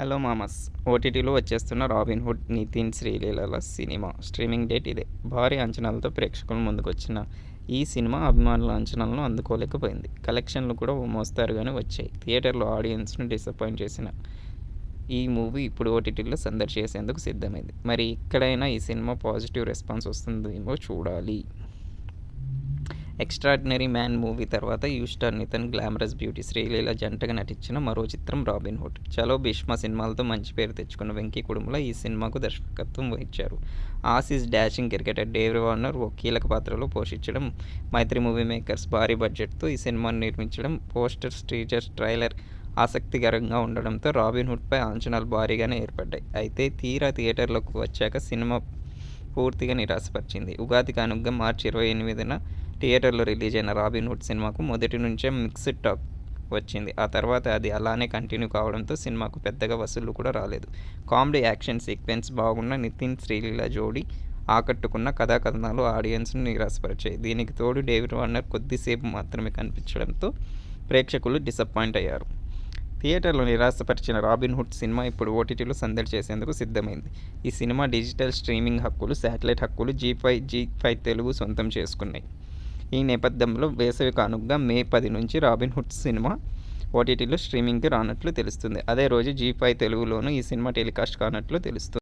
Hello మామస్. ఓటీటీలో వచ్చేస్తున్న రాబిన్హుడ్ నితిన్ శ్రీలీలల సినిమా. స్ట్రీమింగ్ డేట్ ఇదే. భారీ అంచనాలతో ప్రేక్షకుల ముందుకొచ్చిన ఈ సినిమా అభిమానుల అంచనాలను అందుకోలేకపోయింది. కలెక్షన్లు కూడా ఓ మోస్తారుగానే వచ్చాయి. థియేటర్లో ఆడియన్స్ను డిసప్పాయింట్ చేసిన ఈ మూవీ ఇప్పుడు ఓటీటీలో సందడి చేసేందుకు సిద్ధమైంది. మరి ఇక్కడైనా ఈ సినిమా పాజిటివ్ రెస్పాన్స్ వస్తుందేమో చూడాలి. ఎక్స్ట్రాడినరీ మ్యాన్ మూవీ తర్వాత youth star Nitin glamorous beauty Sreeleela జంటగా నటించిన మరో చిత్రం రాబిన్ హుడ్ చలో భీష్మ సినిమాలతో మంచి పేరు తెచ్చుకున్న వెంకీ కుటుంబంలో ఈ సినిమాకు దర్శకత్వం వహించారు. Aussie dashing cricketer Dave Warner ఓ కీలక పాత్రలో పోషించడం మైత్రి మూవీ మేకర్స్ భారీ బడ్జెట్తో ఈ సినిమాను నిర్మించడం పోస్టర్స్ టీజర్స్ ట్రైలర్ ఆసక్తికరంగా ఉండడంతో రాబిన్ హుడ్పై అంచనాలు భారీగానే ఏర్పడ్డాయి. అయితే తీరా థియేటర్లోకి వచ్చాక సినిమా పూర్తిగా నిరాశపరిచింది. ఉగాది అనుగ్గా మార్చి ఇరవై ఎనిమిదిన థియేటర్లో రిలీజ్ అయిన రాబిన్ హుడ్ సినిమాకు మొదటి నుంచే మిక్స్డ్ టాక్ వచ్చింది. ఆ తర్వాత అది అలానే కంటిన్యూ కావడంతో సినిమాకు పెద్దగా వసూళ్ళు కూడా రాలేదు. కామెడీ యాక్షన్ సీక్వెన్స్ బాగున్న నితిన్ శ్రీలీల జోడి ఆకట్టుకున్న కథాకథనాలు ఆడియన్స్ను నిరాశపరిచాయి. దీనికి తోడు డేవిడ్ వార్నర్ కొద్దిసేపు మాత్రమే కనిపించడంతో ప్రేక్షకులు డిసప్పాయింట్ అయ్యారు. థియేటర్లో నిరాశపరిచిన రాబిన్ హుడ్ సినిమా ఇప్పుడు ఓటీటీలో సందడి చేసేందుకు సిద్ధమైంది. ఈ సినిమా డిజిటల్ స్ట్రీమింగ్ హక్కులు శాటిలైట్ హక్కులు Zee five Zee five Telugu సొంతం చేసుకున్నాయి. ఈ నేపథ్యంలో వేసవి కానుకగా మే పది నుంచి రాబిన్ హుడ్ సినిమా ఓటీటీలో స్ట్రీమింగ్కి రానట్లు తెలుస్తుంది. అదే రోజు జీ ఫైవ్ తెలుగులోనూ ఈ సినిమా టెలికాస్ట్ కానట్లు తెలుస్తుంది